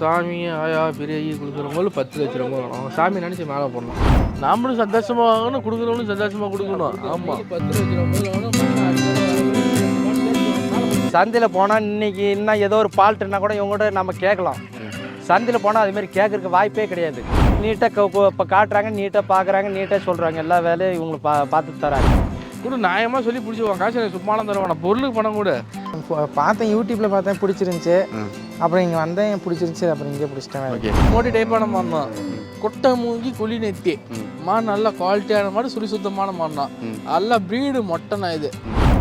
சாமி ஆயா பெரிய கொடுக்குறவங்களும் பத்து லட்ச ரூபா வேணும் சாமி நினச்சி மேலே போடணும். நாமளும் சந்தோஷமாக வாங்கணும் கொடுக்குறவங்களும் சந்தோஷமாக கொடுக்கணும். ஆமாம் பத்து லட்ச ரூபா சந்தையில் போனால் இன்னைக்கு இன்னும் ஏதோ ஒரு பால்ட்டுனா கூட இவங்க கூட நம்ம கேட்கலாம். சந்தையில் போனால் அதுமாரி கேட்கறதுக்கு வாய்ப்பே கிடையாது. நீட்டாக இப்போ காட்டுறாங்க நீட்டாக பார்க்குறாங்க நீட்டாக சொல்கிறாங்க எல்லா வேலையும் இவங்களை பா பார்த்து தராங்க. கூட நியாயமாக சொல்லி பிடிச்சிவாங்க காசு எனக்கு சும்மாலாம் தருவாங்க பொருளுக்கு பணம் கூட. பார்த்தேன் யூடியூப்ல பார்த்தேன் பிடிச்சிருந்துச்சு. அப்புறம் இங்கே வந்தேன் பிடிச்சிருந்துச்சு அப்புறம் இங்கே பிடிச்சிட்டேன் ஓகே. மோட்டி டைப்பான மாடு தான் கொட்டை மூஞ்சி குழி நெத்தி. மாடு நல்ல குவாலிட்டியான மாடு சுழி சுத்தமான மாடு தான் நல்ல ப்ரீடு மொட்டைனா இது.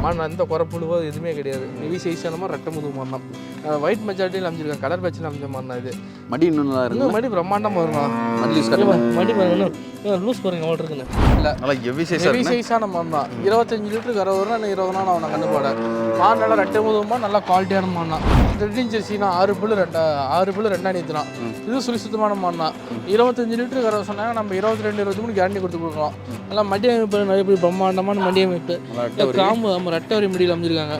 மாடு எந்த குறப்புழுவோ எதுவுமே கிடையாது. ஹெவி சைஸான மாதிரி ரெட்டை முதுகு தான். ஒயிட் மெஜாரிட்டியில் அமைஞ்சிருக்கேன் கலர் பேச்சில் அமைஞ்ச மாடு தான் இது. மடி இன்னும் நல்லா இருக்கு. இன்னும் மடி பிரம்மாண்டமாக இருக்கும் மடி மடி பாருங்க லூஸ் பாருங்க அவ்வளோ இருக்குன்னு. இல்லை நல்லா ஹெவி ஹெவி சைஸான மாடு தான். இருபத்தஞ்சு லிட்டருக்கு அறுபது ரூபா இருபது நாள் அவனை கண்டுபாட மாடு நல்லா ரெட்டை முதுகுமா நல்லா குவாலிட்டியான மாடு தான். ரெட்டின் ஜெர்சினா ஆறு புல்லு ரெண்டா ஆறு புல்லு ரெண்டா நீத்துறான் இது சுழி சுத்தமான மாடு தான். இருபத்தஞ்சு லிட்டருக்கு அறுபது சொன்னாங்க நம்ம இருபத்தி ரெண்டு இருபத்தி மூணு கேரண்டி கொடுத்து கொடுக்கலாம். நல்லா மடி அமைப்பு நிறைய பேர் பிரம்மாண்டமான மடி அமைப்பு. காம்பு நம்ம ரெட்டை வரி முடியில் அமைச்சிருக்காங்க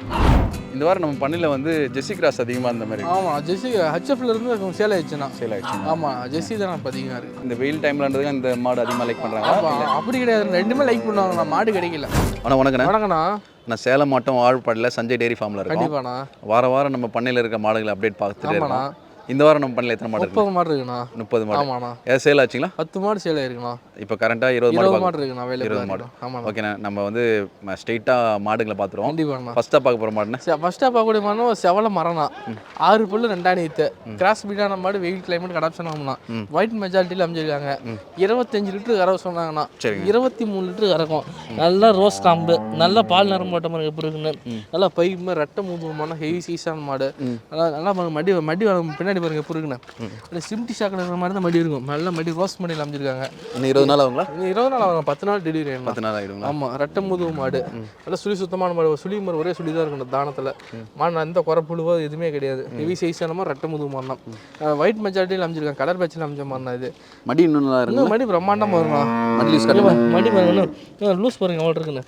இந்த வாரம் நம்ம பண்ணையில் வந்து ஜெஸ்ஸி கிராஸ் அதிகமாக இருந்த மாதிரி ஆமாம் ஜெஸ்ஸி ஹச்எஃப்ல இருந்து சேல் ஆயிடுச்சுண்ணா. சேல் ஆயிடுச்சு ஆமாம் ஜெஸ்ஸி தான் இப்போ அதிகமாக இருக்குது இந்த வெயில் டைம்லன்றதுக்கு இந்த மாடு அதிகமாக லைக் பண்ணுறாங்க அப்ப அப்படி கிடையாது. ரெண்டுமே லைக் பண்ணுவாங்கண்ணா. மாடு கிடைக்கல. ஆனால் வணக்கண்ணே. வணக்கண்ணா. நான் சேலம் மாவட்டம் வாழ்பாடியில் சஞ்சய் டேரி ஃபார்மில் கண்டிப்பாண்ணா. வார வாரம் நம்ம பண்ணையில் இருக்க மாடுகளை அப்டேட் பார்த்துட்டே இருக்கோம் இந்த வாரம் நம்ம பண்ணையில் எத்தனை மாடு முப்பது மாடு இருக்குண்ணா. முப்பது மாடு. ஆமாண்ணா. ஏதாவது சேல் ஆச்சுங்களா? பத்து மாடு சேல் ஆயிருக்குண்ணா. இப்போ கரண்ட்டாக இருபது மாடு மாடு இருக்குண்ணா இருபது மாடு. ஆமாண்ணா. ஓகேண்ணே நம்ம வந்து ஸ்ட்ரெயிட்டாக மாடுகளை பார்த்துருவோம். கண்டிப்பாண்ணா. ஃபஸ்ட்டாக பார்க்க போகிற மாடுண்ணே? ஃபர்ஸ்ட்டாக பார்க்கக்கூடிய மாடு செவல மரம்னா ஆறு புல்லு ரெண்டாம் நீத்து. கிராஸ் பீடான மாடு வெயில் கிளைமேட் கடாப்ஷன் ஆகும்னா ஒயிட் மெஜாரிட்டியில் அமைஞ்சிருக்காங்க. இருபத்தஞ்சு லிட்டரு கறவை சொன்னாங்கண்ணா. சரிங்க. இருபத்தி மூணு லிட்டரு கறக்கும். நல்லா ரோஸ் காம்பு நல்லா பால் நரம் போட்ட மாதிரி எப்படி இருக்குன்னு. நல்லா மாதிரி ரெட்டை மூதுமான ஹெவி சீஸான மாடு. நல்லா நல்லா மடி மடி வளம் பின்னாடி பாருங்க எப்படி இருக்குன்னு சிம்டி ஷாக்கில் இருக்கிற மாதிரி தான் மடி இருக்கும். நல்ல மடி ரோஸ் மடியில் அமைஞ்சிருக்காங்க. இன்னும் இருபது நாள் ஆகுங்களா? இருபது நாள் ஆகும். பத்து நாள் டெலிவரி ஆகும் பத்து நாள் ஆகிடுங்களா? ஆமாம் ரெட்டை முதுகு மாடு. நல்லா சுழி சுத்தமான மாடு. சுழி மாதிரி ஒரே சுழி தான் இருக்கணும் தானத்தில். மாடு எந்த குறப்புழுவோ எதுவுமே கிடையாது. ஹெவி சைஸான மாதிரி ரெட்டை முதுகு மாடு தான் ஒயிட் மெஜாரிட்டியில் அமைஞ்சிருக்காங்க. கலர் பேச்சில் அமைஞ்ச மாதிரி தான் இது. மடி இன்னும் நல்லா மடி பிரம்மாண்டமாக இருக்கும் மடி கட்டுங்க. மடி பாருங்க லூஸ் பாருங்க அவ்வளோ இருக்குன்னு.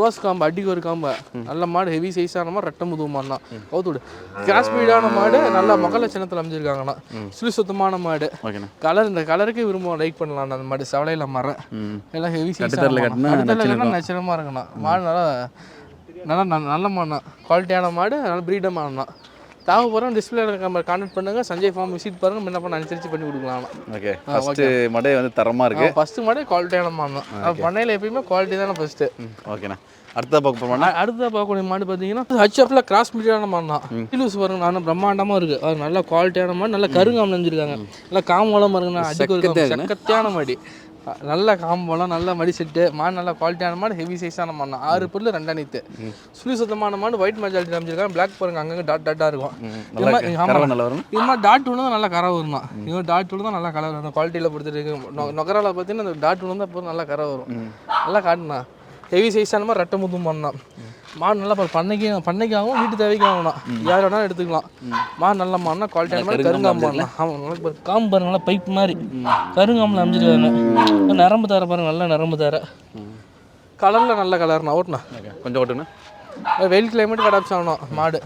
ரோஸ் காம்பு அடிக்கு ஒரு காம்பு. நல்ல மாடு ஹெவி சைஸான மாதிரி ரெட்டை முதுகு மாடு தான் கவுத்துடு கிராஸ் ஸ்பீடான மாடு நல்ல மகள சின்னத்தில் அமைஞ்சிருக்காங்கண்ணா சுழி சுத்தமான மாடு. கலர் இந்த கலருக்கே விரும்புவோம். லைக் பண்ணலாம் அந்த மாடு. செவலையில் மரம் எல்லாம் ஹெவி நச்சரமாக இருக்குண்ணா. மாடு நல்லா நல்லா நல்ல மாடுண்ணா. குவாலிட்டியான மாடு நல்ல ப்ரீடம் மாடுண்ணா. தாவு போகிறோம் டிஸ்பிளே நம்ம கான்டாக்ட் பண்ணுங்கள் சஞ்சய் ஃபார்ம் விசிட் பாருங்க. என்ன பண்ண அனுசரித்து பண்ணி கொடுக்கலாம் ஓகே. ஃபஸ்ட்டு மடை வந்து தரமாக இருக்கு. ஃபஸ்ட்டு மாடு குவாலிட்டியான மாடு தான் பண்ணையில் எப்பயுமே குவாலிட்டி தானே ஃபஸ்ட்டு ஓகேண்ணே. அடுத்ததாக பார்க்க போகிறோம்னா அடுத்ததாக பார்க்கக்கூடிய மாடு பார்த்தீங்கன்னா ஹச்எஃப்ல கிராஸ் மீடியான மாடு தான். லூஸ் பாருங்க நான் பிரம்மாண்டமாக இருக்கு. அது நல்ல குவாலிட்டியான மாடு நல்ல கருங்காமல் நெஞ்சிருக்காங்க நல்லா காம்போலம் பாருங்கண்ணா அடிக்கு. சக்கத்தியான மாடி. நல்ல காம்போலம் நல்ல மடி செட்டு மாடு நல்ல குவாலிட்டியான மாடு ஹெவி சைஸான மாடு. ஆறு புல்லு ரெண்டா நீத்து சுழி சுத்தமான மாடு ஒயிட் மெஜாரிட்டி அமைச்சிருக்காங்க பிளாக் பாருங்க அங்கங்கே டாட் டாட்டாக இருக்கும். இது நல்லா மாதிரி- வரும்? இது மாதிரி டாட் உள்ள தான் நல்லா கரை வரும் தான் இவன் டாட் உள்ள தான் நல்லா கலர் வரும் குவாலிட்டியில் பொறுத்துருக்கு நொகரால பார்த்தீங்கன்னா அந்த டாட் உள்ள தான் நல்லா கரை வரும். நல்லா காட்டுண்ணா. ஹெவி சைஸான மாதிரி ரெட்டை முதும் பண்ணலாம் மாடு நல்லா பாரு பண்ணைக்கு பண்ணைக்கு ஆகும் வீட்டு தேவைக்கு ஆகணும் யார் வேணாலும் எடுத்துக்கலாம். மாடு நல்ல மாடுனா குவாலிட்டியான மாதிரி கருங்காம்பு பண்ணலாம் ஆமாம் நல்லா காம்பு பாருங்க நல்லா பைப் மாதிரி. கருங்காம்பில் அமைச்சிருக்காங்க நரம்பு தர பாருங்க நல்லா நரம்பு தர. கலரில் நல்ல கலர்ண்ணா ஓட்டுண்ணா. கொஞ்சம் ஓட்டுண்ணே வெயில் கிளைமேட் கடாப்ஸ் ஆகணும் மாடு.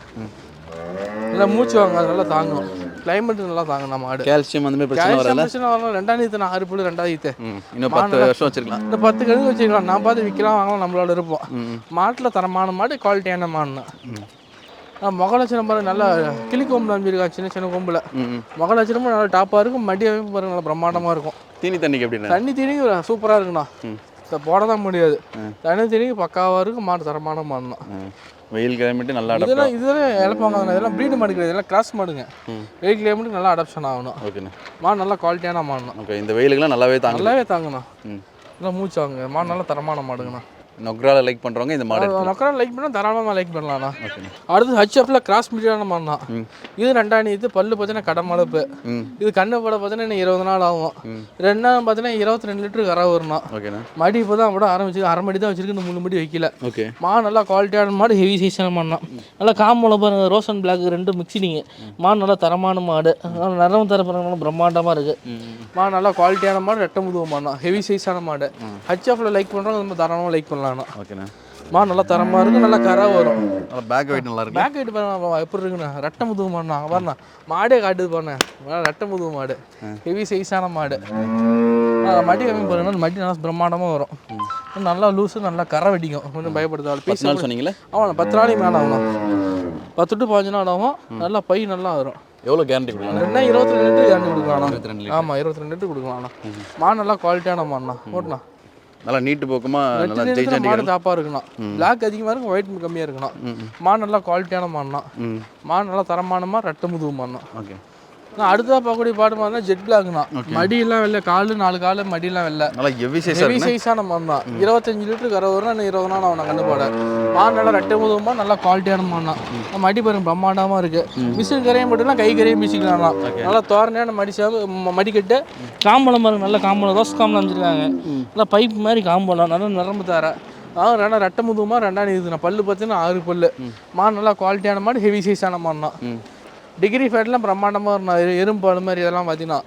நல்லா மூச்சு வாங்க அது நல்லா தாங்கும். கிளைமேட் நல்லா தாங்கணும் மாடு கால்சியம் அந்த மாதிரி பிரச்சனை வரல? பிரச்சனை வரலாம் ரெண்டாயிரத்து நான் ஆறு புள்ளி ரெண்டாயிரத்து இன்னும் பத்து வருஷம் வச்சிருக்கலாம். இந்த பத்து கழுகு வச்சுக்கலாம் நான் பார்த்து விற்கலாம் வாங்கலாம் நம்மளோட இருப்போம். மாட்டில் தரமான மாடு குவாலிட்டியான மாடுண்ணா முகலட்சணம் பாருங்க நல்லா கிளி கொம்புல அமைச்சிருக்கா சின்ன சின்ன கொம்புல. முகலட்சணமும் நல்லா டாப்பாக இருக்கும் மடி அமைப்பு பாருங்க நல்லா பிரம்மாண்டமாக இருக்கும். தீனி தண்ணிக்கு எப்படிண்ணே தண்ணி தீனி சூப்பராக இருக்குண்ணா. போட தான் முடியாது. தண்ணி தீனிக்கு பக்காவாக இருக்கும் மாடு தரமான மாடுண்ணா ம். வெயில் கிளைமேட்டு நல்லா இதெல்லாம் இதெல்லாம் இழப்பாங்க இதெல்லாம் ப்ரீடு மாடு கிடையாது. இதெல்லாம் கிராஸ் மாடுங்க. வெயில் கிளைமேட்டுக்கு நல்லா அடாப்ஷன் ஆகணும். ஓகேண்ணே. மாடு நல்லா குவாலிட்டியான மாடுண்ணா. ஓகே இந்த வெயிலுக்குலாம் நல்லாவே தாங்க நல்லாவே தாங்கண்ணா. ம். நல்லா மூச்சாங்க மாடு நல்லா தரமான மாடுங்கண்ணா. நொக்ரால லைக் பண்ணுறவங்க இந்த மாடு எடுத்துக்கலாம். மக்கள் லைக் பண்ணால் தாராளமாக லைக் பண்ணலாம்ண்ணா அடுத்து ஹச்எஃப்ல கிராஸ் மீடியான மாடு தான் இது ரெண்டாணி இது பல்லு பார்த்தீங்கன்னா கடமளப்பு ம். இது கண்ணு போட பார்த்தீங்கன்னா இன்னும் இருபது நாள் ஆகும். ரெண்டாம் பார்த்தீங்கன்னா இருபத்தி ரெண்டு லிட்டரு கரை வரணும் ஓகேண்ணே மடி இப்போ தான் விட ஆரம்பிச்சு அரை மடி தான் வச்சிருக்கு இந்த மூணு மடி வைக்கல. ஓகே மாடு நல்லா குவாலிட்டியான மாடு ஹெவி சைஸான மாடு தான் நல்லா காம்போல பாருங்க ரோஸ் அண்ட் பிளாக் ரெண்டு மிக்சிடிங்க மாடு நல்லா தரமான மாடு. நரம்பு தர பாருங்க பிரம்மாண்டமாக இருக்கு. மாடு நல்லா குவாலிட்டியான மாடு ரெட்டை முதுகு மாடு. தான் ஹெவி சைஸான மாடு ஹச்எஃப்ல லைக் பண்ணுறவங்க நம்ம தாராளமாக லைக் பண்ணலாம்ண்ணா ஓகேண்ணே. மாடு நல்லா தரமாக இருக்கும் நல்லா கரை வரும். நல்லா பேக் வெயிட் நல்லா இருக்கு. பேக் வெயிட் பாருங்க எப்படி இருக்குண்ணா? ரெட்டை முதுகு மாடுண்ணா பாருண்ணா. மாடே காட்டுது பாருண்ணே. ரெட்டை முதுகு மாடு. ஹெவி சைஸான மாடு. மடி கம்மி பாருங்க மடி நல்லா பிரம்மாண்டமாக வரும். நல்லா லூஸு நல்லா கரை வெடிக்கும். கொஞ்சம் பயப்படுத்தாள் பத்து பீஸ் நாள் சொன்னீங்களே ஆமாண்ணா பத்து நாளைக்கு மேலே ஆகணும். பத்து டு பாஞ்சு நாள் ஆகும். நல்லா பை நல்லா வரும். எவ்வளோ கேரண்டி கொடுக்கலாம் ரெண்டா இருபத்தி ரெண்டு லிட்டர் இரண்டு கொடுக்கலாம் ஆமாம் இருபத்தி ரெண்டு லிட்டர் கொடுக்கலாம்ண்ணா மாடு நல்லா குவாலிட்டியான மாடுண்ணா. ஓட்டுண்ணா நல்லா நீட்டு போக்குமா நல்லா ரெண்டு ஜெய் லிட்டர் மாடு தாப்பாக இருக்கணும் பிளாக் அதிகமாக இருக்கும் ஒயிட் கம்மியாக இருக்கணும் மாடு நல்லா குவாலிட்டியான மாடுண்ணா ம். மாடு நல்லா தரமான மாடு ரெட்டை முதுகு மாடுண்ணா ஓகே. நான் அடுத்ததாக பார்க்கக்கூடிய பாடு மாதிரி ஜெட் பிளாக்ண்ணா மடியெல்லாம் வெள்ளை காலு நாலு காலு மடியெல்லாம் வெள்ளை நல்லா ஹெவி இருக்குண்ணே. சைஸான மாடு தான். இருபத்தஞ்சு லிட்டர் கரை வரும் இன்னும் இருபது நாள் அவனை கண்டுபாட மாடு நல்லா ரெட்டை முதுகுமா நல்லா குவாலிட்டியான மாடு தான். மடி பாருங்க பிரம்மாண்டமாக இருக்கு. மிஷின் கரையும் மட்டும்னா கை கரையும் மிஷிக்கலாம் நல்லா தோரணையான மடி சேவு மடிக்கட்டு. காம்பளம் பாருங்க நல்ல காம்பளம். ரோஸ் காம்பளம் அமைச்சிருக்காங்க நல்லா பைப் மாதிரி காம்பளம். நல்லா நரம்பு தர. ஆ ரெண்டா ரெட்டை முதுகுமா ரெண்டாம் இதுண்ணா பல்லு பார்த்தீங்கன்னா ஆறு பல்லு. மாடு நல்லா குவாலிட்டியான மாடு ஹெவி சைஸான மாடு தான். டிகிரி ஃபேட்லாம் பிரம்மாண்டமாக இருந்தா எறும்பு அது மாதிரி இதெல்லாம் பார்த்தீங்கன்னா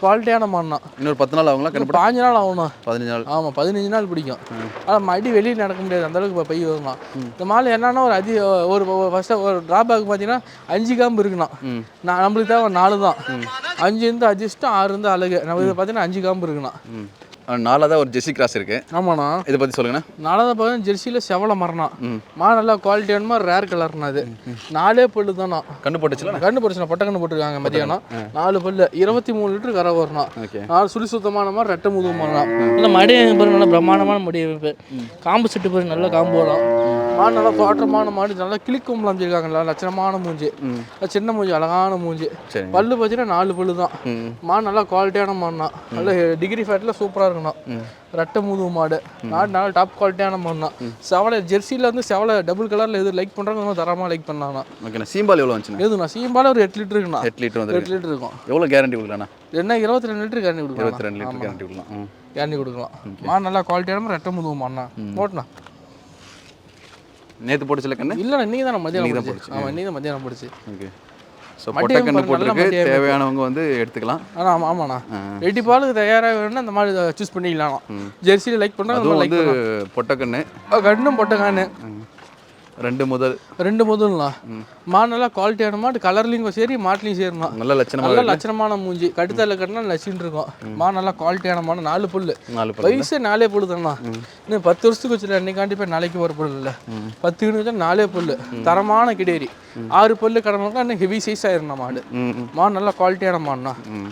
குவாலிட்டியான மாடுனா இன்னொரு பத்து நாள் ஆகுங்களா? பாஞ்சு நாள் ஆகணும் பதினஞ்சு நாள். ஆமாம் பதினஞ்சு நாள் பிடிக்கும். ஆனால் மடி வெளியே நடக்க முடியாது அந்த அளவுக்கு பை வருமா இந்த மாலை என்னன்னா ஒரு அதி ஒரு ஃபஸ்ட்டு ஒரு ட்ராபேக் பார்த்தீங்கன்னா அஞ்சு காம்பு இருக்குண்ணா. நான் நம்மளுக்கு தேவை நாலு தான். அஞ்சு இருந்து அட்ஜஸ்ட்டும் ஆறு இருந்து அழகு. நம்ம இதை பார்த்தீங்கன்னா அஞ்சு காம்பு இருக்குண்ணா. தான் ஒரு ஜெஸ்ஸி கிராஸ் இருக்கு. ஆமாண்ணா. இதை பற்றி சொல்லுங்கண்ணா. நாலாவது பார்த்தீங்கன்னா ஜெர்சியில் செவலை மரணம் மா. நல்லா குவாலிட்டியான ரேர் கலர்னா அது நாலே பல்லு தானா கண்டு போட்டுச்சுல கண்ணு போட்டுச்சுண்ணா. பொட்டை கண்ணு போட்டிருக்காங்க மதியானம். நாலு பல்லு. இருபத்தி மூணு லிட்டர் கரை வரணும் ஓகே. நாலு சுழி சுத்தமான மாதிரி ரெட்டை முதுகு பண்ணலாம் நல்ல மடி நல்லா பிரம்மாண்டமான மடி காம்பு செட்டு பாருங்க. நல்ல காம்பு வரும். மாடு நல்லா தோற்றமான மாடு நல்லா கிளிக்கும் அமைச்சிருக்காங்க நல்லா லட்சணமான மூஞ்சி. சின்ன மூஞ்சி அழகான மூஞ்சி. சரி பல்லு பார்த்தீங்கன்னா நாலு பல்லு தான். மாடு நல்லா குவாலிட்டியான மாடு தான் நல்ல டிகிரி ஃபேட்டில் சூப்பராக இருக்கணும். ரெட்டை முதுகு மாடு. நாடு நல்லா டாப் குவாலிட்டியான மாடு தான் செவலை ஜெர்சியில் வந்து செவலை டபுள் கலரில் எது லைக் பண்ணுறாங்க தரமாக லைக் பண்ணாங்க ஓகேண்ணா சீம்பால் எவ்வளோ வந்துச்சுண்ணா? எதுண்ணா சீம்பால ஒரு எட்டு லிட்டர் இருக்குண்ணா. எட்டு லிட்டர் வந்துருக்கு. எட்டு லிட்டர் இருக்கும். எவ்வளோ கேரண்டி கொடுக்கலாண்ணா என்ன இருபத்தி ரெண்டு லிட்டர் கண்ணி கொடுக்கலாம் இருபத்தி ரெண்டு லிட்டர் கேரண்டி கொடுக்கலாம். ம். கேண்டி கொடுக்கலாம். மாடு நல்லா குவாலிட்டியான ரெட்டை முதுகு மாடுண்ணா. ஓட்டுண்ணா நேற்று போட்டுச்சுல கண்ணு? இல்லைண்ணா நீங்கள் தான் இன்னைக்கு தான் பிடிச்சி ஆமாம் நீங்கள் தான் மத்தியானம் பிடிச்சி ஓகே. ஸோ பொட்டை கண்ணு போட்டிருக்கு. தேவையானவங்க வந்து எடுத்துக்கலாம். ஆனால் ஆமாண்ணா. எட்டி பாலுக்கு தயாராக வேணும்னா இந்த மாதிரி சூஸ் பண்ணிக்கலாம் ஜெர்சியில் லைக் பண்ணுறாங்க வந்து பொட்டை கண்ணு கண்ணும் பொட்டை கானு ரெண்டு முதல். ரெண்டு முதல்ண்ணா மாடு நல்லா குவாலிட்டியான மாடு கலர்லையும் சரி மாட்டுலையும் சரிண்ணா நல்ல லட்சணமாக நல்ல லட்சணமான மூஞ்சி. கடுத்தல கட்டினா லட்சின்னு இருக்கும். மாடு நல்லா குவாலிட்டியான மாடு நாலு புல்லு. நாலு வயசு நாலே புல்லு தானே? இன்னும் பத்து வருஷத்துக்கு வச்சுல இன்னைக்காண்டி போய் நாளைக்கு ஒரு புல்லு இல்லை? பத்து கிலோ நாலே புல்லு. தரமான கிடேரி ஆறு பல்லு கடமைக்கா இன்னும் ஹெவி சைஸ் ஆயிருந்தா மாடு. ம் ம். மாடு நல்லா குவாலிட்டியான மாடுண்ணா. ம்.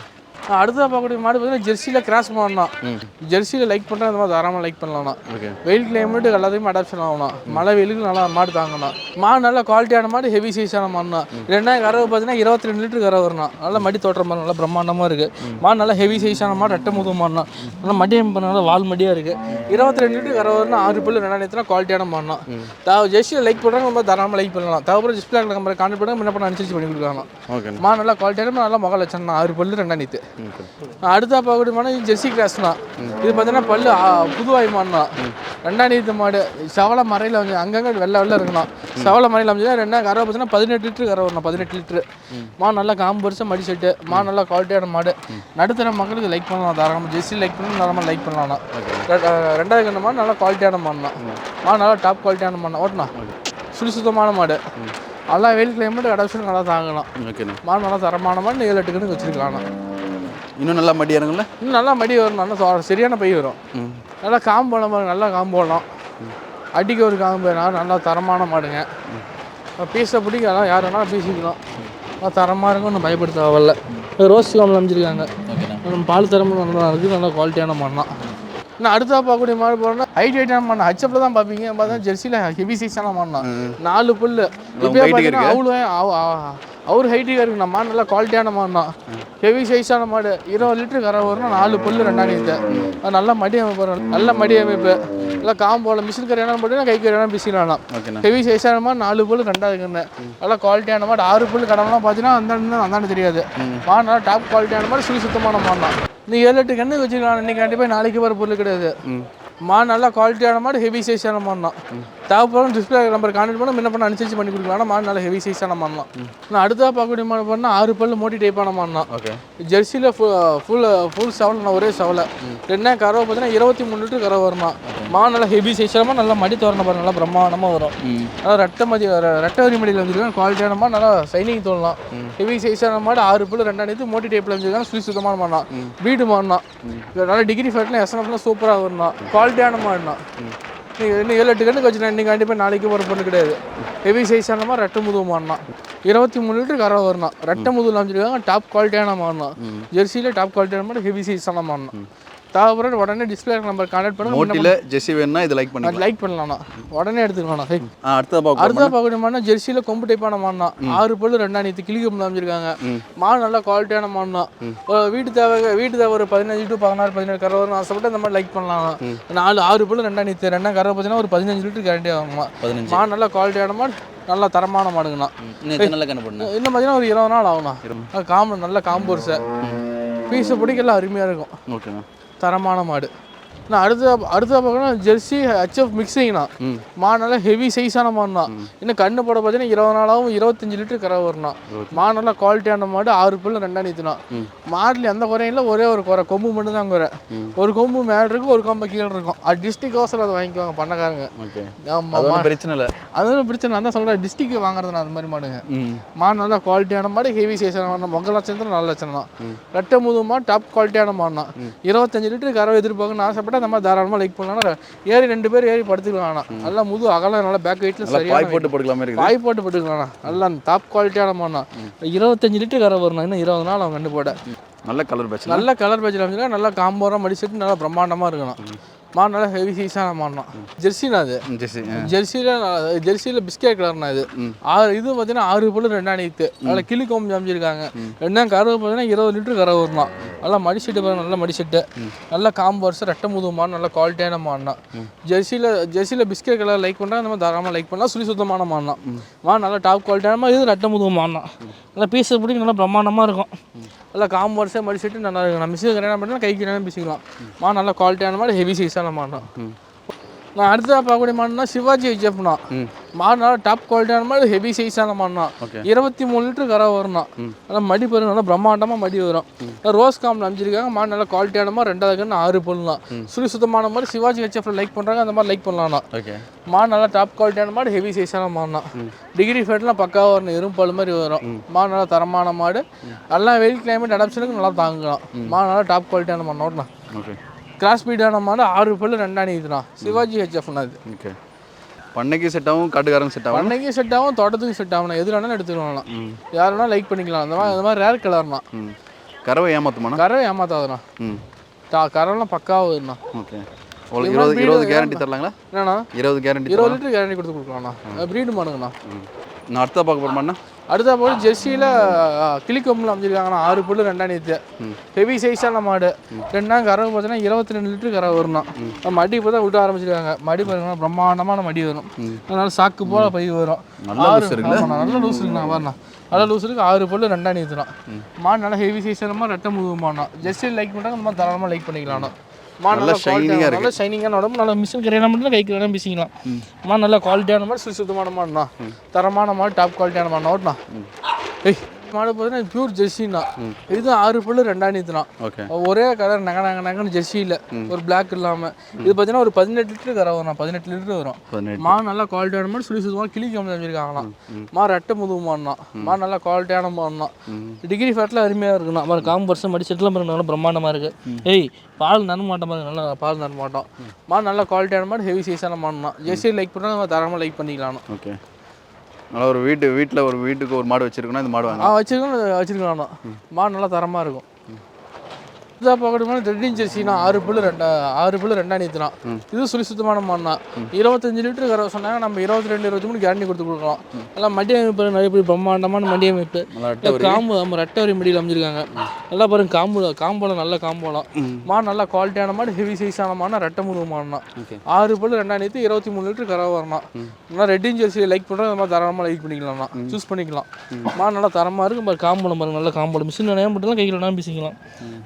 அடுத்ததாக பார்க்கக்கூடிய மாடு பார்த்தீங்கன்னா ஜெர்சியில் கிராஸ் மாடுனா ஜெர்சியில் லைக் பண்ணுறது அந்த மாதிரி தாராளமாக லைக் பண்ணலாம்ண்ணா. ஓகே. வெயில் கிளைமேட்டு எல்லாத்தையுமே அடாப்ஷன் ஆகணும் மழை வெயிலுக்கு நல்லா மாடு தாங்கணும் மாடு நல்லா குவாலிட்டியான மாடு ஹெவி சைஸான மாடுனா ரெண்டாயிரம் கறவை பார்த்தீங்கன்னா இருபத்தி ரெண்டு லிட்டர் கறவை வரணும் நல்லா மடி தோற்ற மாதிரி நல்லா பிரம்மாண்டமாக இருக்குது மாடு நல்லா ஹெவி சைஸான மாடு ரெட்டை முதுகு மாடுனா நல்லா மடி நல்லா வால் மடியாக இருக்குது இருபத்தி ரெண்டு லிட்டர் கறவை வரணும் ஆறு பல்லு ரெண்டாயிரத்துல குவாலிட்டியான மாடுனா தா ஜெர்சியில் லைக் பண்ணுறாங்க ரொம்ப தாராளமாக லைக் பண்ணலாம். தவிர டிஸ்பிளே நம்பரை கான்டெக்ட் பண்ணி என்ன பண்ண அனுசரிச்சு பண்ணி கொடுக்கலாம். மாடு நல்லா குவாலிட்டியான நல்லா முக லட்சணம் ஆறு பல்லு ரெண்டாயிரத்து அடுத்தா பார்க்கக்கூடிய மாடு ஜெர்சி கிராஸ்னா இது பார்த்தீங்கன்னா பல்லு புதுவாய் மாடுனா ரெண்டாம் நீத்து மாடு. சவள மறையில் வந்து அங்கங்கே வெள்ளை வெள்ளை இருக்கணும். சவள மறையில் அமைச்சா ரெண்டாம் கரை பார்த்தீங்கன்னா பதினெட்டு லிட்டரு கரை வரணும். பதினெட்டு லிட்டரு. மாடு நல்லா காம்பு வருஷம் மடி செட்டு. மாடு நல்லா குவாலிட்டியான மாடு. நடுத்தர மக்களுக்கு லைக் பண்ணலாம். தாராளமாக ஜெர்சி லைக் பண்ணி தாராளமாக லைக் பண்ணலாம்ண்ணா ஆ, ரெண்டாவது கண்ணு மாடு நல்லா குவாலிட்டியான மாடுனா மாடு நல்லா டாப் குவாலிட்டியான மாடு ஓட்டணும் சுழி சுத்தமான மாடு. நல்லா வெயில் கிளைமேட் அடாப்ஷன் நல்லா தாங்கலாம். மாடு நல்லா தரமான மாடு ஏழு எட்டு கணக்கு வச்சிருக்கலாம் இன்னும் நல்லா மடி இறங்குங்களா இன்னும் நல்லா மடி வரும் நல்லா சரியான பை வரும். நல்லா காம்பு பாருங்க நல்லா காம்பு போடலாம் அடிக்க ஒரு காம்பு நல்லா தரமான மாடுங்க. பீஸை பிடிக்கலாம் யார் வேணாலும் பீசிக்கலாம். நல்லா தரமாக இருக்கும் ஒன்றும் பயப்படுத்த தேவையில்ல ரோஸ் காம்பில் அமைச்சிருக்காங்க. நம்ம பால் தரமும் நல்லா இருக்குது நல்லா குவாலிட்டியான மாடுனா இன்னும் அடுத்தா பார்க்கக்கூடிய மாடு போகிறோம்னா ஹைட் ஹைட்டான மாடு ஹச்சப்பில் தான் பார்ப்பீங்க. பார்த்தா ஜெர்சியில் ஹெவி சைஸான மாடுனா நாலு புல்லு. இப்போ அவ்வளோ அவ- அவ- அவர் ஹைட்டுக்கு இருக்கு நம்ம மாடு நல்லா குவாலிட்டியான மாடு தான் ஹெவி சைஸான மாடு. இருபது லிட்டர் கரை வரும் நாலு புல்லு ரெண்டாயிரத்து நல்ல மடி அமைப்பு. நல்ல மடி அமைப்பு. நல்லா காம்போல மிஷின் கரை என்ன போட்டுனா கை கரை வேணாலும் பிசிக்கலாம் ஓகேண்ணா. ஹெவி சைஸான மாடு நாலு புல்லு ரெண்டாவது நல்லா குவாலிட்டியான மாடு. ஆறு புல்லு கடமெல்லாம் பார்த்தீங்கன்னா அந்த அந்தாண்டு தெரியாது. மாடு நல்லா டாப் குவாலிட்டியான மாடு சுழி சுத்தமான மாடு தான் நீ ஏழு எட்டு கண்ணு வச்சுக்கலாம் இன்னைக்கு கண்டிப்பாக நாளைக்கு வர பொருள் கிடையாது. ம். மாடு நல்லா குவாலிட்டியான மாடு ஹெவி சைஸான மாடு தான் தேவைப்படும் டிஸ்பிளே நம்பர் கான்டெக்ட் பண்ண முன்ன பண்ண அனுசரிச்சு பண்ணி கொடுக்கலாம். மாடு நல்ல ஹெவி சைஸான மாடலாம் நான் அடுத்தா பார்க்கக்கூடிய மாடு பண்ணால் ஆறு பல்லு மோட்டி டைப்பான மாடலாம் ஓகே ஜெர்சியில் ஃபுல் ஃபுல் செவல் ஒரே செவலை ரெண்டே கறவை பார்த்தீங்கன்னா இருபத்தி மூணு லிட்டர் கறவை வருமா? மா நல்லா ஹெவி சைஸாக நல்லா மடி தோரணை பாருங்க நல்லா பிரம்மாண்டமாக வரும். நல்லா ரெட்டை மதி ரெட்டை வரி மடியில் வந்துருக்காங்க குவாலிட்டியான மாடு நல்லா சைனிங் தோணலாம். ஹெவி சைஸான மாடு ஆறு புல்லு ரெண்டாயிரத்து மோட்டி டைப்பில் வந்துருக்காங்க சுழி சுத்தமான மாடுனா வீடு மாடுனா நல்லா டிகிரி ஃபேட்லாம் எஸ்என்எஃப்லாம் சூப்பராக வரும்னா. குவாலிட்டியான மாடுனா நீங்கள் இன்னும் ஏழு எட்டு கண்ணுக்கு வச்சுனா இன்னைக்கு கண்டிப்பாக நாளைக்கு போகிற பொண்ணு கிடையாது. ஹெவி சைஸான மாதிரி ரெட்டை முதுகு மாடுனா இருபத்தி மூணு லிட்டர் கறவை வரணும் ரெட்டை முதுகில் அமைச்சிருக்காங்க டாப் குவாலிட்டியான மாடுனா ஜெர்சியில் டாப் குவாலிட்டியான மாடு ஹெவி சைஸான மாடுனா தேவைப்படுற உடனே டிஸ்பிளே நம்பர் கான்டாக்ட் பண்ணுங்க மோட்டியில் ஜெஸ்ஸி வேணும்னா இது லைக் பண்ணிக்கலாம். லைக் பண்ணலாம்ண்ணா. உடனே எடுத்துக்கலாம்ண்ணா ஹே ஆ அடுத்ததாக பார்க்க அடுத்த பார்க்கணுமானா ஜெர்சியில் கொம்பு டைப்பான மாடுனா ஆறு பல்லு ரெண்டாயிரத்து கிளி கொம்பு அமைச்சிருக்காங்க மாடு நல்ல குவாலிட்டியான ஒரு வீட்டு தேவை வீட்டு தேவை ஒரு பதினஞ்சு டு பதினாறு பதினேழு கரை வரும் ஆசைப்பட்டு இந்த மாதிரி லைக் பண்ணலாம். நாலு ஆறு பல்லு ரெண்டாயிரத்து ரெண்டாம் கரை பார்த்தீங்கன்னா ஒரு பதினஞ்சு லிட்டர் கேரண்டி ஆகுமா மாடு நல்ல குவாலிட்டியான மாடு நல்ல தரமான மாடுங்கண்ணா. நாளில் கண்ணு பண்ணு இன்னும் பார்த்தீங்கன்னா ஒரு இருபது நாள் ஆகும்ண்ணா. காம்பு நல்ல காம்பூர்ஸை பீஸை பிடிக்கலாம் அருமையாக இருக்கும். ஓகேண்ணா. தரமான மாடு. நான் அடுத்த அடுத்த பார்க்கணும் ஜெர்சி ஹெச்எஃப் மிக்சிங்ண்ணா நல்லா ஹெவி சைஸான மாடுனா இன்னும் கண்ணு போட பார்த்தீங்கன்னா இருபது நாளாகவும் இருபத்தஞ்சு லிட்டர் கரை வரணும் நல்லா குவாலிட்டியான மாடு ஆறு பல்லு ரெண்டாயிரத்துனா மாடுல எந்த குறையும் இல்லை ஒரே ஒரு குறை கொம்பு மட்டும் தான் குறை. ஒரு கொம்பு மேலே இருக்கும் ஒரு கொம்பு கீழே இருக்கும். அது டிஸ்ட்ரிக் அவசரம் அதை வாங்கிக்குவாங்க பண்ணக்காரங்க. ஆமாம் பிரச்சனை இல்லை. அதுவும் பிரச்சனை நான் தான் சொல்கிறேன் டிஸ்ட்ரிக் வாங்குறது நான் அந்த மாதிரி மாடுங்க. மாடு நல்லா குவாலிட்டியான மாடு ஹெவி சைஸான மாடு. மொக்க லட்சத்தில் நல்ல லட்சம் தான். ரெட்டை முது மாடு டாப் குவாலிட்டியான மாடுனா இருபத்தஞ்சு லிட்டர் கறவை எதிர்பார்க்கணும்னு ஆசைப்பட்டா அந்த மாதிரி தாராளமாக லைக் பண்ணலாம் ஏறி ரெண்டு பேர் ஏறி படுத்துக்கலாம் ஆனால் நல்லா முது அகலம் நல்லா பேக் வெயிட்டில் நல்லா சரியான பாய் போட்டு போட்டுக்கலாமே இருக்குது. பாய் போட்டு பட்டுக்கலாம் நல்லா டாப் குவாலிட்டியான மாடுனா இருபத்தஞ்சு லிட்டர் கரை வரணும் இன்னும் இருபது நாள் அவங்க கண்டு போட நல்ல கலர் பேட்ச் நல்ல கலர் பேஜில் அமைச்சிருக்கா நல்லா காம்போரம் மடிச்சிட்டு நல்லா பிரம்மாண்டமாக இருக்கணும். மாடு நல்லா ஹெவி சைஸான மாடுனா ஜெர்சினா அது. ஜெஸ்ஸி ஜெர்சியில் ஜெர்சியில் பிஸ்கெட் கலர்னா இது. ஆறு இது பார்த்தீங்கன்னா ஆறு பல்லு ரெண்டாயிரத்து நல்லா கிளி கோம்பு அமைச்சிருக்காங்க ரெண்டாம் கறவை பார்த்தீங்கன்னா இருபது லிட்டர் கறவை வரணும் நல்லா மடிசெட்டு பாருங்க நல்லா மடிசெட்டு. நல்ல காம்பு வருஷம் ரெட்டை முது மாடு நல்ல குவாலிட்டியான மாடுனா. ஜெர்சியில் ஜெர்சியில் பிஸ்கெட் கலர் லைக் பண்ணுறா நம்ம தாராளமாக லைக் பண்ணலாம். சுழி சுத்தமான மாடுனா. மாடு நல்லா டாப் குவாலிட்டியான மாடு இது ரெட்டை முது மாடுனா. நல்லா பீஸ் பிடிக்க நல்லா பிரம்மாண்டமாக இருக்கும். நல்லா காம்பு வருஷம் மடிசெட்டு நல்லா இருக்கும் நம்ம மிஷின் கல்யாணம் பண்ணால் கைக்கு கல்யாணம் பேசிக்கலாம். மாடு நல்லா குவாலிட்டியான மாடு ஹெவி சைஸான மாடுனா நான் அடுத்ததாக பார்க்கக்கூடிய மாடுனா சிவாஜி ஹெச்எஃப்னா மாடு நல்லா டாப் குவாலிட்டியான மாடு ஹெவி சைஸான மாடுனா. இருபத்தி மூணு லிட்டர் கரை வரணும் நல்லா மடி பாருங்க நல்லா பிரம்மாண்டமாக மடி வரும். ரோஸ் காம்பில் அமைச்சிருக்காங்க மாடு நல்லா குவாலிட்டியான மாதிரி ரெண்டாவது ஆறு பொருள்லாம் சுழி சுத்தமான மாதிரி சிவாஜி ஹெச்எஃப்ல லைக் பண்ணுறாங்க அந்த மாதிரி லைக் பண்ணலாம்னா. மாடு நல்லா டாப் குவாலிட்டியான மாடு ஹெவி சைஸான மாடுனா. டிகிரி ஃபேட்லாம் பக்காவாக வரணும் எறும்பு பல் மாதிரி வரும். மாடு நல்லா தரமான மாடு. நல்லா வெயில் கிளைமேட் அடாப்ஷனுக்கு நல்லா தாங்கலாம். மாடு நல்லா டாப் குவாலிட்டியான மாடு ஓகே கிராஸ் பீடான மாடு ஆறு பல்லு ரெண்டாணி இதுனா சிவாஜி ஹெச்எஃப்னா அது ஓகே பண்ணைக்கு செட் ஆகும் காட்டுக்காரங்க செட் ஆகும் பண்ணைக்கும் செட் ஆகும் தோட்டத்துக்கும் செட் ஆகும். எது வேணாலும் எடுத்துக்கலாம். யார் வேணாலும் லைக் பண்ணிக்கலாம். அந்த மாதிரி அந்த மாதிரி ரேர் கலர்னா கறவை ஏமாத்துமாண்ணா? கரை ஏமாத்தாதுண்ணா. ம். தா கரெல்லாம் பக்காவுதுண்ணா. ஓகே. இருபது இருபது கேரண்டி தரலாங்களா? என்னண்ணா? இருபது கேரண்டி இருபது லிட்டர் கேரண்டி கொடுத்து கொடுக்கலாம்ண்ணா ப்ரீடு மாடுங்கண்ணா நான் அடுத்த பார்க்க போகிறோமாண்ணா அடுத்த போது ஜெர்சியில் கிளிக்கொம்பில் அமைச்சிருக்காங்கண்ணா ஆறு புல்லு ரெண்டாயிரத்து ஹெவி சைஸான மாடு. ரெண்டாம் கறவை பார்த்தீங்கன்னா இருபத்தி ரெண்டு லிட்டர் கறவை வரணும் மடி இப்போ தான் விட்டு ஆரம்பிச்சிருக்காங்க. மடி பாருங்கன்னா பிரம்மாண்டமான மடி வரும். அதனால சாக்கு போல பை வரும். நல்ல லூஸ் இருக்குண்ணா வரணும் நல்ல லூஸ் இருக்கு. ஆறு பல்லு ரெண்டாயிரத்து மாடு நல்லா ஹெவி சைஸான ரெட்டை மாடணும் ஜெர்சியில் லைக் பண்ணுறாங்க மாதிரி தாராளமாக லைக் பண்ணிக்கலாம்ண்ணா மாடு நல்லா ஷைனிங்காக இருக்கு. நல்லா ஷைனிங்கான உடம்பு நல்லா மிஷின் கரையான மட்டும் கைக்கு வேணால் பிசிக்கலாம் மாடு நல்லா குவாலிட்டியான மாடு சுத்தமான மாடுண்ணா தரமான மாடு டாப் குவாலிட்டியான மாடு ஓட்டுண்ணா. ஏய் மாடு பார்த்தீங்கன்னா பியூர் ஜெர்சிண்ணா இது ஆறு பல்லு ரெண்டாயிரத்துனா ஓகே. ஒரே கலர் நக நக நகன்னு ஜெர்சியில் ஒரு பிளாக் இல்லாமல் இது பார்த்தீங்கன்னா ஒரு பதினெட்டு லிட்டர் கரை வரும். பதினெட்டு லிட்டர் வரும் மாடு நல்லா குவாலிட்டியான மாடு சுழி சுத்தமாக கிளி கம்மி வச்சிருக்காங்களாம். மா ரெட்டை முதுகு மாடுனா மாடு நல்லா குவாலிட்டியான மாடுனா டிகிரி ஃபேட்டில் அருமையாக இருக்குண்ணா. மாதிரி காம்பு வருஷம் மடி செட்டில் பாருங்க நல்லா பிரம்மாண்டமாக இருக்குது ஏய் பால் நன மாட்டோம் நல்லா பால் நன மாட்டோம். மாடு நல்லா குவாலிட்டியான மாடு ஹெவி சைஸான மாடுனா ஜெர்சி லைக் பண்ணால் நம்ம தரமாக லைக் பண்ணிக்கலாம் ஓகே. நல்லா ஒரு வீட்டு வீட்டில் ஒரு வீட்டுக்கு ஒரு மாடு வச்சிருக்கோம்னா இந்த மாடு வாங்க ஆ வச்சிருக்கோம் மாடு நல்லா தரமாக இருக்கும். இதாக பார்க்கணும்னா ரெட்டின் ஜெர்சினா ஆறு புல்லு ரெண்டா ஆறு புல்லு ரெண்டாயிரத்துனா இது சுழி சுத்தமான மாடுனா இருபத்தஞ்சு லிட்டர் கரை சொன்னாங்க நம்ம இருபத்தி ரெண்டு இருபத்தி மூணு கேரண்டி கொடுத்து கொடுக்கலாம். நல்லா மடி அமைப்பு நிறைய பேர் பிரம்மாண்டமான மடி அமைப்பு. காம்பு நம்ம ரெட்டை வரி மடியில் அமைச்சிருக்காங்க நல்லா பாருங்க காம்பு காம்போல நல்ல காம்போலாம் மாடு நல்லா குவாலிட்டியான மாடு ஹெவி சைஸான மாடுனா ரெட்டை முருகு மாடுனா ஆறு பல்லு ரெண்டாயிரத்து இருபத்தி மூணு லிட்டர் கரை வரணும். நல்லா ரெட்டின் ஜெர்சி லைக் பண்ணுறது அந்த மாதிரி தாராளமாக லைக் பண்ணிக்கலாம்ண்ணா சூஸ் பண்ணிக்கலாம். மாடு நல்லா தரமாக இருக்கும் பாரு காம்போல பாருங்க நல்ல காம்போல. மிஷின் நிறைய மட்டும் கையில் பேசிக்கலாம்.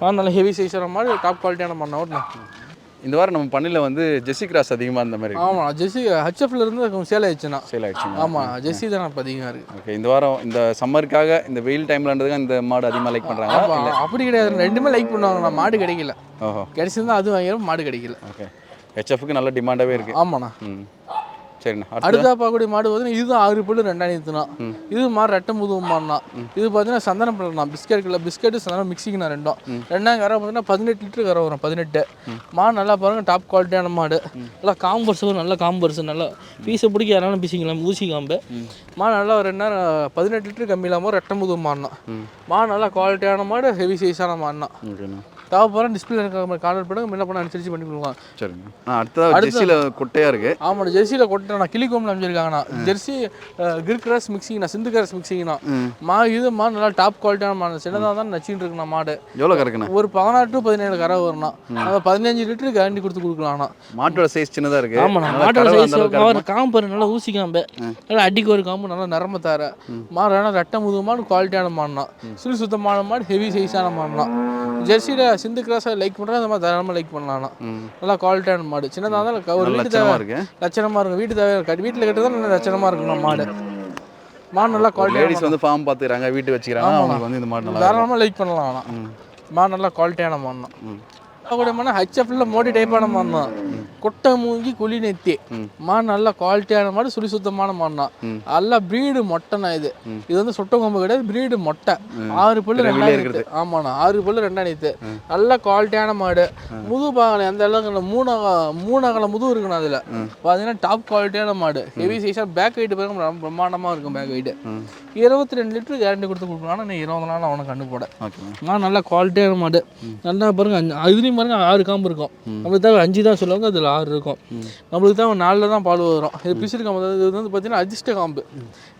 மாடு நல்லா ஹெவி சைஸான மாடு டாப் குவாலிட்டியான மாடுனா ஓட்டுனா இந்த வாரம் நம்ம பண்ணையில் வந்து ஜெர்சி கிராஸ் அதிகமாக இருந்த மாதிரி. ஆமாம் ஜெர்சி ஹச்எஃப்ல இருந்து சேல் ஆயிடுச்சுண்ணா. சேல் ஆயிடுச்சுங்க ஆமாம் ஜெர்சி தான் இப்போ அதிகமாக இருக்கு. ஓகே இந்த வாரம் இந்த சம்மருக்காக இந்த வெயில் டைம்லன்றதுக்கு இந்த மாடு அதிகமாக லைக் இல்லை. அப்படி கிடையாது. ரெண்டுமே லைக் பண்ணுவாங்கண்ணா. மாடு கிடைக்கல. ஓஹோ. கிடைச்சிருந்தா அது வாங்கிடும் மாடு கிடைக்கல. ஓகே ஹெச்எஃப்க்கு நல்ல டிமாண்டாகவே இருக்குது ஆமாண்ணா. ம். சரிண்ணா. அடுத்து பார்க்கக்கூடிய மாடு பார்த்தீங்கன்னா இதுதான் ஆறு பல்லு ரெண்டாயிரத்துனா இது மாடு ரெட்டை முதுகு மாடுனா இது பார்த்தீங்கன்னா சந்தனம் பழம்னா பிஸ்கெட்ல பிஸ்கெட்டு சந்தனம் மிக்சிங்கண்ணா ரெண்டும். ரெண்டாம் கரை பார்த்தீங்கன்னா பதினெட்டு லிட்டர் கரை வரும் பதினெட்டு. மாடு நல்லா பாருங்க டாப் குவாலிட்டியான மாடு. நல்லா காம்பர்ஸ் நல்ல காம்பர்ஸ் நல்லா பீஸை பிடிக்க யாராலும் பீசிக்கலாம் ஊசி காம்பு. மாடு நல்லா ஒரு ரெண்டு நேரம் பதினெட்டு லிட்டர் கம்மி இல்லாமல் ரெட்டை முதுகு மாடுனா மாடு நல்லா குவாலிட்டியான மாடு ஹெவி சைஸான மாடுனா தேவைப்படுற டிஸ்பிளே இருக்க கார்டர் பண்ணுங்க முன்ன பண்ண அனுசரிச்சு பண்ணி கொடுக்கலாம் சரிங்க. அடுத்ததாக ஜெர்சியில் கொட்டையாக இருக்குது ஆமாம் ஜெர்சியில் கொட்டுறேன் கிளி கோம்பில் அமைச்சிருக்காங்கண்ணா ஜெர்சி கிர் கிராஸ் மிக்சிங்கண்ணா சிந்து கிராஸ் மிக்சிங்கண்ணா மா இது மா நல்லா டாப் குவாலிட்டியான மாடு சின்னதாக தான் நச்சின்னு இருக்குண்ணா மாடு. எவ்வளோ கறக்குண்ணா? ஒரு பதினாறு டு பதினேழு கரை வரும்ண்ணா. அந்த பதினஞ்சு லிட்டரு கேரண்டி கொடுத்து கொடுக்கலாம்ண்ணா. மாட்டோட சைஸ் சின்னதாக இருக்குது ஆமாண்ணா மாட்டோட சைஸ் காம்பு நல்லா ஊசி காம்பு. நல்லா அடிக்கு ஒரு காம்பு நல்லா நிரம்ப தர. மாடு ஆனால் ரெட்டை முதுகு மாடு குவாலிட்டியான மாடுனா சுழி சுத்தமான மாடு ஹெவி சைஸான மாடுனா ஜெர்சியில் சிந்து கிராஸை லைக் பண்ணுறது அந்த மாதிரி தாராளமாக லைக் பண்ணலாம்ண்ணா நல்லா குவாலிட்டியான மாடு. சின்னதாக இருந்தாலும் ஒரு வீட்டு தேவை. லட்சணமாக இருக்கும். வீட்டு தேவை வீட்டில் கட்டுறது நல்ல லட்சணமாக இருக்கும் மாடு. மாடு நல்லா குவாலிட்டி லேடிஸ் வந்து ஃபார்ம் பார்த்துக்கிறாங்க வீட்டு வச்சுக்கிறாங்க அவங்களுக்கு வந்து இந்த மாடு நல்லா தாராளமாக லைக் பண்ணலாம் ஆனால் மாடு நல்லா குவாலிட்டியான மாடுனா. கூட மாடு ஹச்எஃப்ல மோடி டைப்பான மாடு தான் கொட்டை மூங்கி குழி நெத்தி. மாடு நல்ல குவாலிட்டியான மாடு சுழி சுத்தமான மாடுனா நல்லா பிரீடு மொட்டைண்ணா இது. இது வந்து சொட்ட கொம்பு கிடையாது பிரீடு மொட்டை. ஆறு பல்லு ரெண்டாயிரத்து ஆமாண்ணா ஆறு பல்லு ரெண்டாயிரத்து நல்ல குவாலிட்டியான மாடு. முதுகு பாகலை அந்த அளவுக்கு இல்லை மூணு அக- மூணு அகல முதுகு இருக்குண்ணா அதில். பார்த்தீங்கன்னா டாப் குவாலிட்டியான மாடு. ஹெவி சைஸாக பேக் வெயிட் பாருங்க ரொம்ப பிரம்மாண்டமாக இருக்கும் பேக் வெயிட் இருபத்தி ரெண்டு லிட்டர் கேரண்டி கொடுத்து கொடுக்கலாம் ஆனால் இருபது நாள் அவனுக்கு கண்டு போட. நான் நல்லா குவாலிட்டியான மாடு. நல்லா பாருங்க அஞ்சு இதுலேயும் பாருங்க ஆறு காம்பு இருக்கும். நம்மளுக்கு தேவை அஞ்சு தான் சொல்லுவாங்க அதில் ஆறு இருக்கும். நம்மளுக்கு தேவை நாலில் தான் பால் வரும். இது பிசிறு காம்பு. இது வந்து பார்த்தீங்கன்னா அதிர்ஷ்ட காம்பு.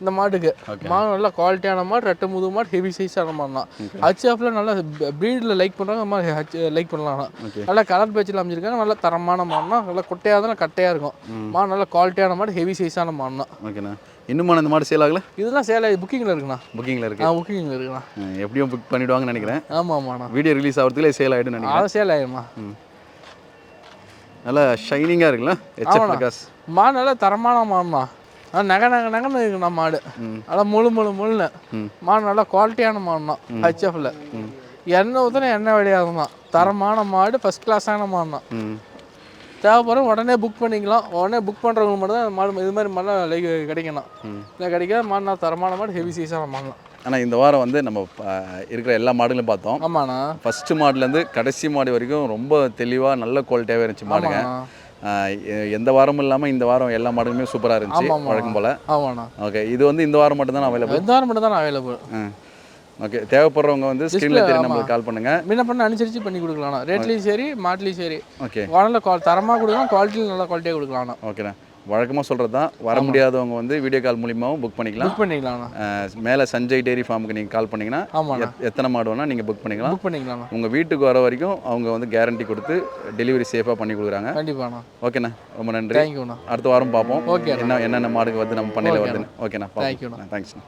இந்த மாட்டுக்கு. மாடு நல்லா குவாலிட்டியான மாடு ரெட்டை முது மாடு ஹெவி சைஸான மாடு தான். ஹச்எஃப்ல நல்லா ப்ரீடில் லைக் பண்ணுறாங்க அந்த மாதிரி லைக் பண்ணலாம். நல்லா கலர் பேச்சில் அமைச்சிருக்காங்க நல்லா தரமான மாடுனா நல்லா கொட்டையாக தான் கட்டையாக இருக்கும். மாடு நல்லா குவாலிட்டியான மாடு ஹெவி சைஸான மாடு தான் ஓகேண்ணா. இன்னும் இந்த மாடு சேல் ஆகல? இதெல்லாம் சேலை புக்கிங்கில் இருக்குண்ணா. புக்கிங்கில் இருக்கு. ஆ புக்கிங்கில் இருக்குண்ணா. எப்படியும் புக் பண்ணிடுவாங்கன்னு நினைக்கிறேன். ஆமாம் ஆமாண்ணா வீடியோ ரிலீஸ் ஆகிறதுக்குள்ளே சேல் ஆகிடும்னு நினைக்கிறேன். சேல் ஆயிருமா நல்லா ஷைனிங்காக இருக்குல்ல? ஹெச்எஃப் மாடு நல்லா தரமான ஆனால் நகை நகை நகன்னு இருக்குண்ணா மாடு. நல்லா முழு முழு முழுன்னு. மாடு நல்லா குவாலிட்டியான மாடுண்ணா ஹச்எஃப்ல எண்ணெய் ஊற்றினா எண்ணெய் வெளியாகும்ண்ணா தரமான மாடு ஃபஸ்ட் கிளாஸான மாடுண்ணா. ம். தேவைப்படும் உடனே புக் பண்ணிக்கலாம். உடனே புக் பண்ணுறவங்க மட்டும் தான் மாடு இது மாதிரி மாடெலாம் லைக் கிடைக்கணும் இல்லை கிடைக்காத மாடுனா தரமான மாடு ஹெவி சைஸான மாடலாம் ஆனால் இந்த வாரம் வந்து நம்ம இருக்கிற எல்லா மாடுகளையும் பார்த்தோம். ஆமாண்ணா. ஃபஸ்ட்டு மாடுலேருந்து கடைசி மாடு வரைக்கும் ரொம்ப தெளிவாக நல்ல குவாலிட்டியாகவே இருந்துச்சு மாடுங்க. எந்த வாரமும் இல்லாமல் இந்த வாரம் எல்லா மாடுகளுமே சூப்பராக இருந்துச்சு. வழக்கம் போல். ஆமாண்ணா. ஓகே இது வந்து இந்த வாரம் மட்டும் தான் அவைலபிள் எந்த வாரம் மட்டும் தான் அவைலபிள் ஓகே தேவைப்படுறவங்க வந்து ஸ்க்ரீனில் தெரியும். நம்மளுக்கு கால் பண்ணுங்கள் முன்ன பண்ண அனுசரித்து பண்ணி கொடுக்கலாம்ண்ணா ரேட்லேயும் சரி மாட்லேயும் சரி. ஓகே குவா தரமாக கொடுக்கலாம் குவாலிட்டியில் நல்ல குவாலிட்டியாக கொடுக்கலாம்ண்ணா ஓகேண்ணா வழக்கமாக சொல்கிறது தான் வர முடியாதவங்க வந்து வீடியோ கால் மூலியமாகவும் புக் பண்ணிக்கலாம். புக் பண்ணிக்கலாம்ண்ணா. மேலே சஞ்சய் டெய்ரி ஃபார்முக்கு நீங்கள் கால் பண்ணிங்கன்னா எத்தனை மாடு வேணால் நீங்கள் புக் பண்ணிக்கலாம். புக் பண்ணிக்கலாம்ண்ணா. உங்கள் வீட்டுக்கு வர வரைக்கும் அவங்க வந்து கேரண்டி கொடுத்து டெலிவரி சேஃபாக பண்ணி கொடுக்குறாங்க. கண்டிப்பாண்ணா. ஓகேண்ணா ரொம்ப நன்றி. தேங்க்யூண்ணா அடுத்த வாரம் பார்ப்போம். ஓகே என்ன என்னென்ன மாடுக்கு வந்து நம்ம பண்ணையில் வருதுன்னு. ஓகேண்ணா பார்ப்போம். தேங்க்ஸ்ண்ணா